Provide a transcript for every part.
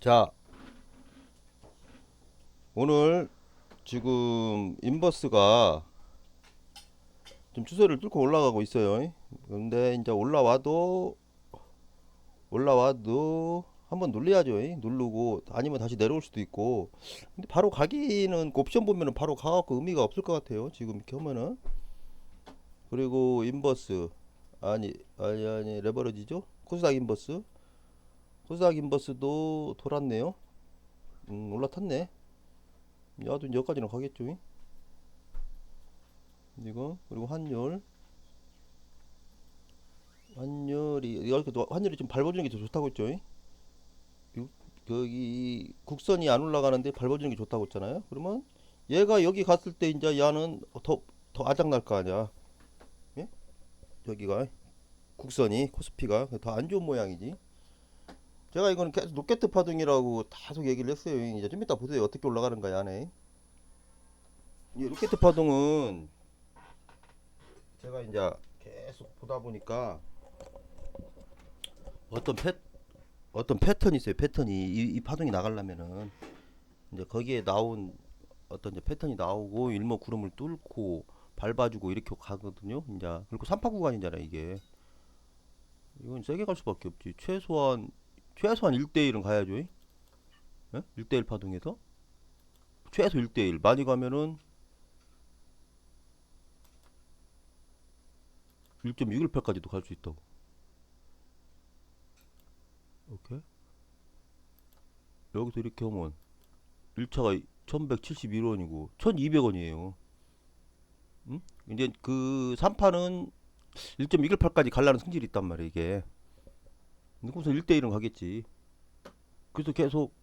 자, 오늘 지금 인버스가 좀 추세를 뚫고 올라가고 있어요. 근데 이제 올라와도 올라와도 한번 눌려야죠. 누르고 아니면 다시 내려올 수도 있고. 근데 바로 가기는 그 옵션 보면은 바로 가갖고 의미가 없을 것 같아요. 지금 이렇게 하면은. 그리고 인버스 아니 아니 아니 레버리지죠? 코스닥 인버스 코스닥 인버스도 돌았네요. 음, 올라탔네. 야도 여기까지는 가겠죠. 잉? 이거 그리고 환율 환율이 여기도 환율이 좀 밟아주는 게 더 좋다고 했죠. 여기 국선이 안 올라가는데 밟아주는 게 좋다고 했잖아요. 그러면 얘가 여기 갔을 때 이제 야는 더 더 아작 날 거 아니야. 예? 여기가 국선이 코스피가 더 안 좋은 모양이지. 제가 이거는 계속 로켓 파동이라고 계속 얘기를 했어요. 이제 좀 이따 보세요. 어떻게 올라가는 거야, 안에. 이 로켓 파동은 제가 이제 계속 보다 보니까 어떤 패 어떤 패턴이 있어요. 패턴이 이, 이 파동이 나가려면은 이제 거기에 나온 어떤 이제 패턴이 나오고 일모 구름을 뚫고 밟아주고 이렇게 가거든요. 이제 그리고 3파 구간이잖아요, 이게. 이건 세게 갈 수밖에 없지. 최소한 최소한 1대1은 가야죠. 예? 1대1 파동에서 최소 1대1 많이 가면은 1.618까지도 갈 수 있다고. 오케이. 여기서 이렇게 하면 1차가 1171원이고 1200원이에요. 응? 이제 그 3파는 1.618까지 갈라는 승질이 있단 말이야, 이게. 그래서 1대1은 가겠지. 그래서 계속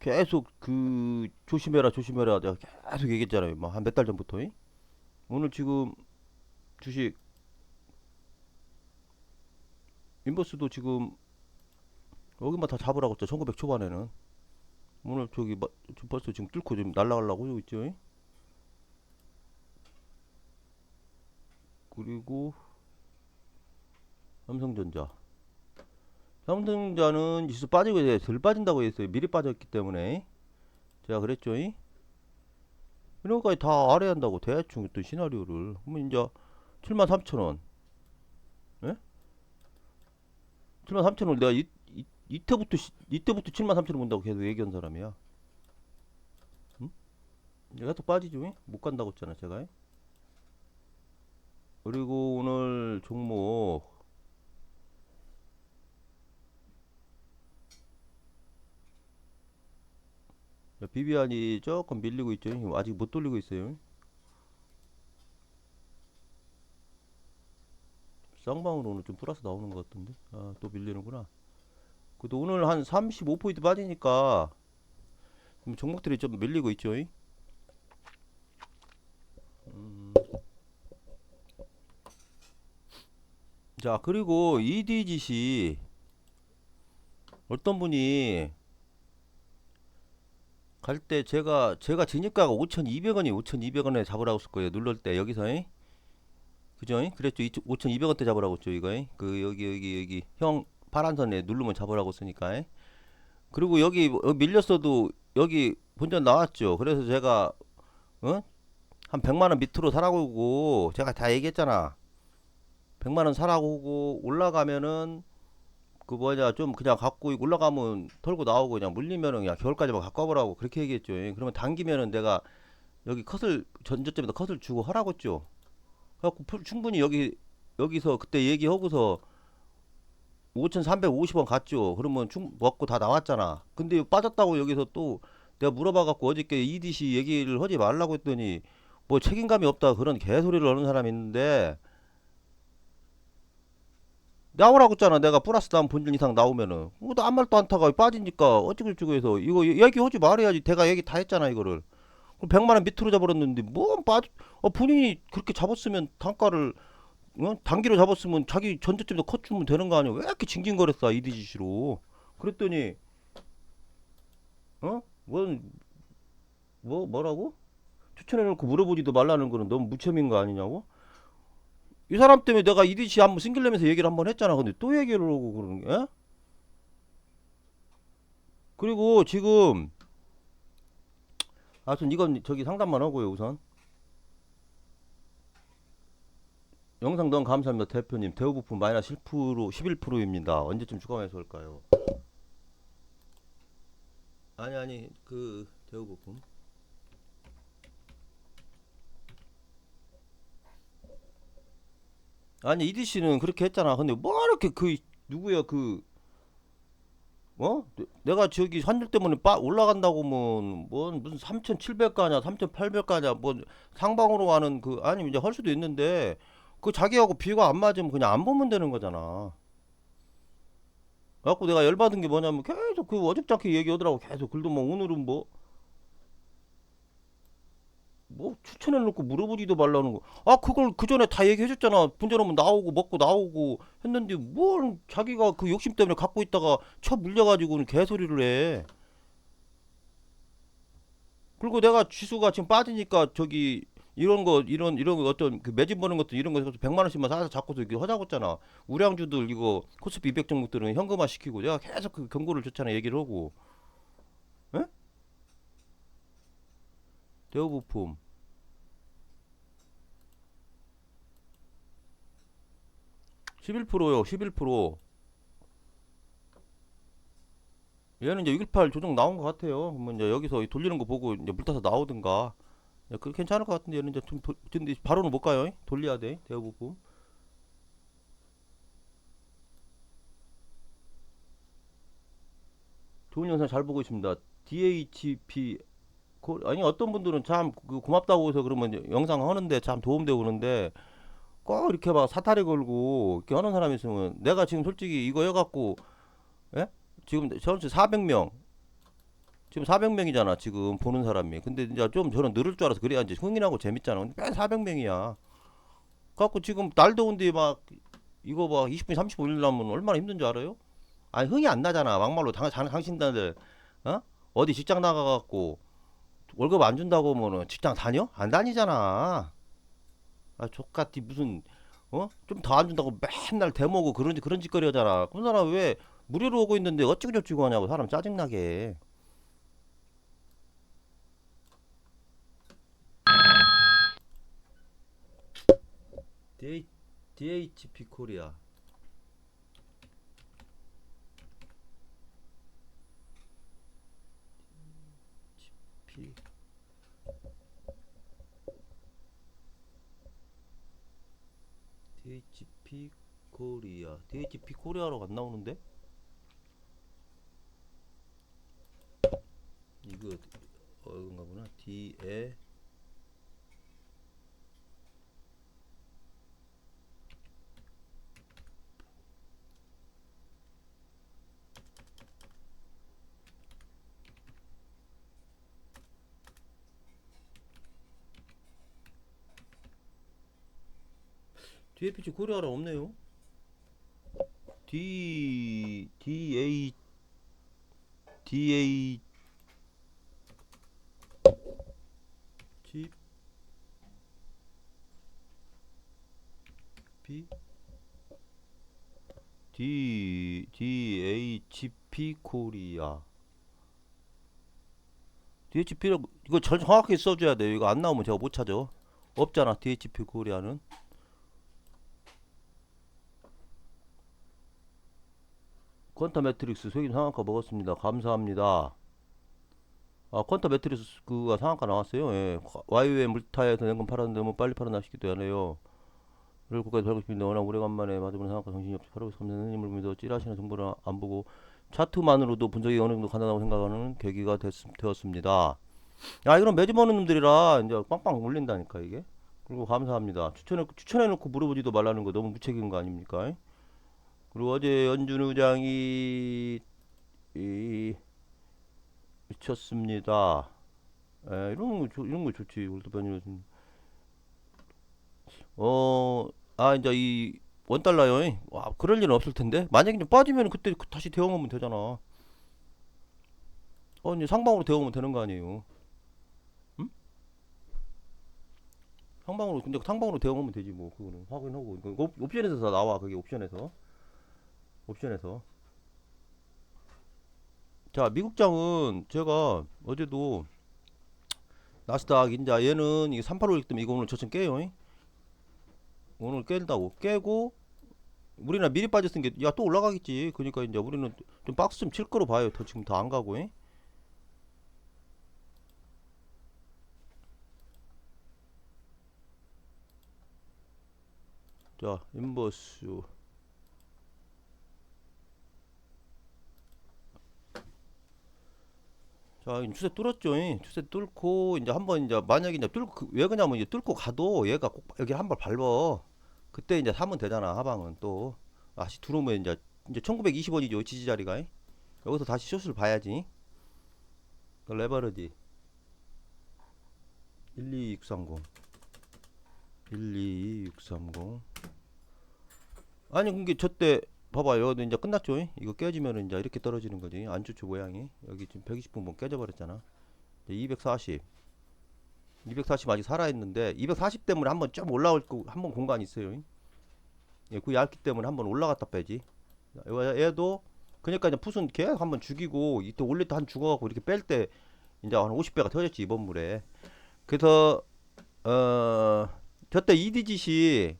계속 그 조심해라 조심해라 내가 계속 얘기했잖아요. 막 한 몇 달 전부터. 잉? 오늘 지금 주식 인버스도 지금 여기만 다 잡으라고 했죠. 1900 초반에는. 오늘 저기 마- 좀 벌써 지금 뚫고 좀 날아가려고 하고 있죠. 잉? 그리고 삼성전자. 삼성전자는 지수 빠지고 이제 덜 빠진다고 했어요. 미리 빠졌기 때문에 제가 그랬죠. 이? 이런 것까지 다 알아야 한다고 대충 어떤 시나리오를 그러면 이제 73,000원 예? 73,000원 내가 이, 이, 이때부터 시- 이때부터 73,000원 본다고 계속 얘기한 사람이야 응? 내가 또 빠지죠 이? 못 간다고 했잖아 제가 이? 그리고 오늘 종목 비비안이 조금 밀리고 있죠. 아직 못 돌리고 있어요. 쌍방으로는 좀 플러스 나오는 것 같던데. 아, 또 밀리는구나. 그래도 오늘 한 35포인트 빠지니까 좀 종목들이 좀 밀리고 있죠. 음. 자, 그리고 EDGC 어떤 분이 갈 때 제가 제가 진입가가 5,200원이 5,200원에 잡으라고 했을 거예요. 누를 때 여기서 잉? 그죠? 잉? 그랬죠. 5,200원대 잡으라고 했죠. 이거 잉? 그 여기 여기 여기 형 파란 선에 누르면 잡으라고 쓰니까 잉? 그리고 여기 뭐- 여기 밀렸어도 여기 본전 나왔죠. 그래서 제가 어? 한 100만 원 밑으로 사라고 하고 제가 다 얘기했잖아. 100만 원 사라고 하고 올라가면은 그 뭐냐 좀 그냥 갖고 올라가면 털고 나오고 그냥 물리면은 그냥 겨울까지만 갖고 와보라고 그렇게 얘기했죠. 예. 그러면 당기면은 내가 여기 컷을 전저점에다 컷을 주고 하라고 했죠. 그래갖고 풀- 충분히 여기 여기서 그때 얘기하고서 5,350원 갔죠. 그러면 충 먹고 다 나왔잖아. 근데 빠졌다고 여기서 또 내가 물어봐갖고 어저께 EDC 얘기를 하지 말라고 했더니 뭐 책임감이 없다 그런 개소리를 하는 사람이 있는데 나오라고 했잖아. 내가 플러스 다운 본전 이상 나오면은. 뭐, 나 아무 말도 안 타가 빠지니까 어찌고저찌고 해서 이거 얘기하지 말아야지. 내가 얘기 다 했잖아, 이거를. 그럼 100만 원 밑으로 잡아버렸는데 뭐 빠져 어, 본인이 그렇게 잡았으면 단가를 어? 단기로 잡았으면 자기 전저점에서 컷 주면 되는 거 아니야? 왜 이렇게 징징거렸어, 이디지시로. 그랬더니 어? 뭔뭐 뭐라고? 추천해 놓고 물어보지도 말라는 거는 너무 무첨인 거 아니냐고? 이 사람 때문에 내가 이디시 한번 싱글내면서 얘기를 한번 했잖아. 근데 또 얘기를 하고 그러는 게? 에? 그리고 지금 아무튼 이건 저기 상담만 하고요 우선 영상 너무 감사합니다 대표님 대우 부품 마이너스 10% 11%입니다 언제쯤 주가 매수 올까요 아니 아니 그 대우 부품 아니 EDC는 그렇게 했잖아 근데 뭐 이렇게 그 누구야 그 어? 내- 내가 저기 환율 때문에 빠 올라간다고 뭐, 뭐 무슨 3,700가냐, 3,800가냐, 뭐 상방으로 가는 그 아니면 이제 할 수도 있는데 그 자기하고 비가 안 맞으면 그냥 안 보면 되는 거잖아. 그래갖고 내가 열받은 게 뭐냐면 계속 그 어줍잖게 얘기하더라고. 계속 글도 뭐 오늘은 뭐 뭐 추천해놓고 물어보지도 말라는 거. 아 그걸 그 전에 다 얘기해줬잖아. 분전하면 나오고 먹고 나오고 했는데 뭘 자기가 그 욕심 때문에 갖고 있다가 쳐 물려가지고는 개소리를 해. 그리고 내가 지수가 지금 빠지니까 저기 이런 거 이런 이런 거 어떤 그 매진 보는 것도 이런 거 100만 원씩만 사서 잡고서 이렇게 하자고 했잖아. 우량주들 이거 코스피 200 종목들은 현금화 시키고 내가 계속 그 경고를 줬잖아. 얘기를 하고. 대우부품 십일 프로요, 11%. 얘는 이제 618 조정 나온 것 같아요. 그러면 이제 여기서 돌리는 거 보고 이제 물 타서 나오든가. 야, 그 괜찮을 것 같은데 얘는 이제 좀 도- 근데 바로는 못 가요. 돌려야 돼. 대우부품. 좋은 영상 잘 보고 있습니다. DHP 고- 아니 어떤 분들은 참 그 고맙다고 해서 그러면 영상 하는데 참 도움되고 그러는데 꼭 이렇게 막 사다리 걸고 이렇게 하는 사람이 있으면 내가 지금 솔직히 이거 해갖고 예? 지금 전체 400명 지금 400명이잖아 지금 보는 사람이 근데 이제 좀 저는 늘을 줄 알아서 그래야 이제 흥이나고 재밌잖아 근데 매 400명이야 갖고 지금 날 더운데 막 이거 막 20분 30분 올리려면 얼마나 힘든 줄 알아요? 아니 흥이 안 나잖아 막말로 당, 당, 당신들 어? 어디 직장 나가갖고 월급 안 준다고 하면은 직장 다녀? 안 다니잖아 아 족같이 무슨 어? 좀 더 안 준다고 맨날 대모고 그런 그런 짓거리 하잖아. 그 사람 왜 무료로 오고 있는데 어찌고 저찌고 하냐고 사람 짜증나게. DH, DHP 코리아 P DHP 코리아. DHP 코리아로 안 나오는데? 이거 어 이건가 보나 D에 DHP 코리아라 없네요. D D A D A G P D D H P 코리아 DHP를 이거 절 정확하게 써줘야 돼요. 이거 안 나오면 제가 못 찾아. 없잖아 DHP 코리아는. 퀀터 매트릭스 소액 상한가 먹었습니다. 감사합니다. 아, 퀀터 매트릭스 그가 상한가 나왔어요. 예. 와이웨 물타에서 연금 팔았는데 너무 빨리 팔아나시기도 하네요. 이를 국가에 살고 싶은데 워낙 오래간만에 맞으면 상한가 정신이 없이 팔고 있는 힘을 믿어 찌라시는 정보를 안 보고 차트만으로도 분석이 어느 정도 가능하다고 생각하는 계기가 됐, 되었습니다. 야, 이런 매집 오는 놈들이라 이제 빵빵 울린다니까 이게. 그리고 감사합니다. 추천해 추천해놓고 물어보지도 말라는 거 너무 무책임인 거 아닙니까? 그리고 어제 연준 의장이 이 미쳤습니다. 에, 이런 거 좋- 이런 거 좋지. 월드변이 어, 아 이제 이 원달러요. 이. 와, 그럴 일은 없을 텐데. 만약에 좀 빠지면 그때 그- 다시 대응하면 되잖아. 어, 이제 상방으로 대응하면 되는 거 아니에요. 응? 상방으로 근데 상방으로 대응하면 되지 뭐 그거는 확인하고 옵- 옵션에서 다 나와 그게 옵션에서. 옵션에서 자, 미국장은 제가 어제도 나스닥 이제 얘는 이3856 때문에 이거 오늘 저점 깨요. 잉? 오늘 깬다고 깨고 우리나 미리 빠졌은 게 야 또 올라가겠지. 그러니까 이제 우리는 좀 박스 좀 칠 거로 봐요. 더 지금 더 안 가고. 잉? 자, 인버스 자, 이 추세 뚫었죠. 잉? 추세 뚫고 이제 한번 이제 만약에 이제 뚫고 그- 왜 그러냐면 이제 뚫고 가도 얘가 꼭 여기 한 번 밟어. 그때 이제 사면 되잖아. 하방은 또 다시 들어오면 이제 이제 1920원이죠. 지지 자리가. 잉? 여기서 다시 숏을 봐야지. 그 레버리지 122630 122630 아니 그게 저때 봐봐요. 이제 끝났죠. 잉? 이거 깨지면 이제 이렇게 떨어지는 거지. 안 좋죠 모양이. 여기 지금 120분 깨져 버렸잖아. 240. 240 아직 살아 있는데 240 때문에 한번 좀 올라올 거 한번 공간이 있어요. 잉? 예, 그 얇기 때문에 한번 올라갔다 빼지. 얘- 얘도 그러니까 이제 풋은 계속 한번 죽이고 이때 올릴 때 한 죽어갖고 이렇게 뺄 때 이제 한 50배가 터졌지 이번 물에. 그래서 어 저때 이디짓이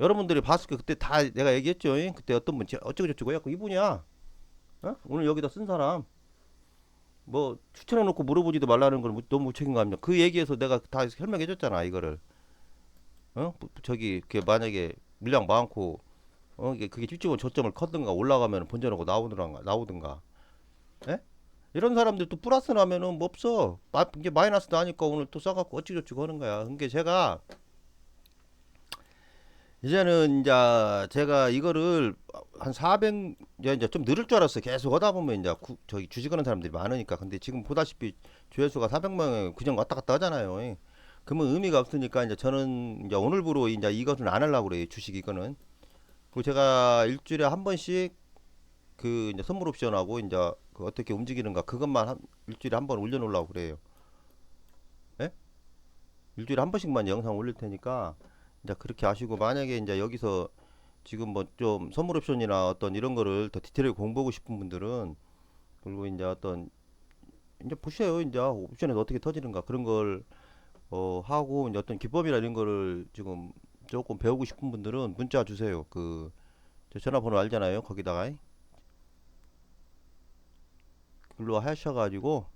여러분들이 봤을 때 그때 다 내가 얘기했죠. 잉? 그때 어떤 분 어쩌고 저쩌고 해갖고 이분이야. 어? 오늘 여기다 쓴 사람 뭐 추천해놓고 물어보지도 말라는 걸 너무 무책임감이야. 그 얘기에서 내가 다 설명해줬잖아 이거를. 어? 부- 저기 그 만약에 물량 많고 어 이게 그게 집중은 저점을 컸든가 올라가면 본전하고 나오든가 나오든가. 예? 이런 사람들 또 플러스 나면은 뭐 없어. 마, 이게 마이너스 나니까 오늘 또 써갖고 어찌저찌 하는 거야. 그게 제가 이제는 이제 제가 이거를 한 400, 이제 좀 늘을 줄 알았어요. 계속 하다 보면 이제 구, 저기 주식하는 사람들이 많으니까. 근데 지금 보다시피 조회수가 400명에 그냥 왔다 갔다 하잖아요. 예. 그러면 의미가 없으니까 이제 저는 이제 오늘부로 이제 이것은 안 하려고 그래요. 주식 이거는. 그리고 제가 일주일에 한 번씩 그 이제 선물 옵션하고 이제 그 어떻게 움직이는가 그것만 한, 일주일에 한 번 올려놓으려고 그래요. 예? 일주일에 한 번씩만 영상 올릴 테니까 이제 그렇게 하시고 만약에 이제 여기서 지금 뭐 좀 선물 옵션이나 어떤 이런 거를 더 디테일하게 공부하고 싶은 분들은 그리고 이제 어떤 이제 보셔요. 이제 옵션에서 어떻게 터지는가 그런 걸 어, 하고 이제 어떤 기법이나 이런 거를 지금 조금 배우고 싶은 분들은 문자 주세요. 그 저 전화번호 알잖아요. 거기다가 글로 하셔가지고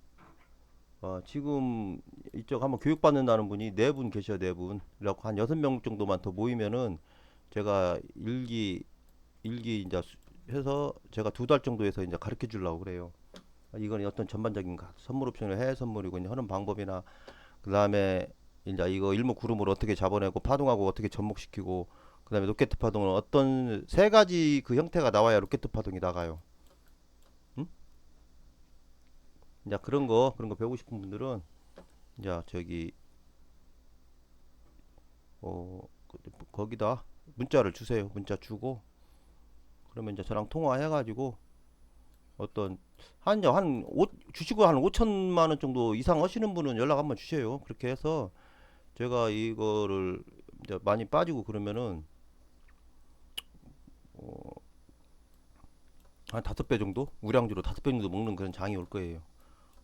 어, 지금 이쪽 한번 교육받는다는 분이 네 분 계셔요. 네 분. 그래갖고 한 여섯 명 정도만 더 모이면은 제가 일기 일기 이제 수- 해서 제가 두 달 정도 해서 이제 가르쳐 주려고 그래요. 이건 어떤 전반적인 가- 선물 옵션을 해외 선물이고 이제 하는 방법이나 그 다음에 이제 이거 일목구름을 어떻게 잡아내고 파동하고 어떻게 접목시키고 그 다음에 로켓 파동은 어떤 세 가지 그 형태가 나와야 로켓 파동이 나가요. 응? 이제 그런 거 그런 거 배우고 싶은 분들은 이제 저기 어 그- 거기다 문자를 주세요. 문자 주고 그러면 이제 저랑 통화해 가지고 어떤 한, 이제 한, 오, 주식을 한 5천만 원 정도 이상 하시는 분은 연락 한번 주세요. 그렇게 해서 제가 이거를 이제 많이 빠지고 그러면은 어, 한 다섯 배 정도? 우량주로 다섯 배 정도 먹는 그런 장이 올 거예요.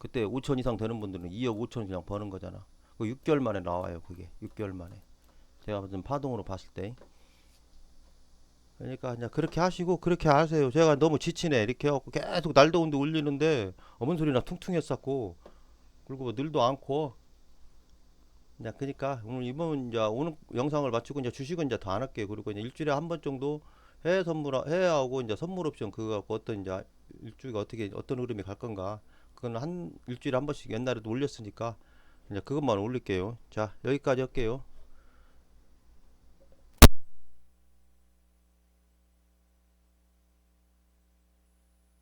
그때 5천 이상 되는 분들은 2억 5천 그냥 버는 거잖아. 그 6개월 만에 나와요. 그게 6개월 만에. 제가 무슨 파동으로 봤을 때. 그러니까 그냥 그렇게 하시고 그렇게 하세요. 제가 너무 지치네 이렇게 해갖고 계속 날 더운데 울리는데 어머니 소리나 퉁퉁했었고 그리고 뭐 늘도 않고 이제 그러니까 오늘 이번 이제 오늘 영상을 마치고 이제 주식은 이제 더 안 할게요. 그리고 이제 일주일에 한 번 정도 해외 선물 해외하고 이제 선물 옵션 그거 갖고 어떤 이제 일주일가 어떻게 어떤 흐름이 갈 건가 그건 한 일주일에 한 번씩 옛날에도 올렸으니까 이제 그것만 올릴게요. 자 여기까지 할게요.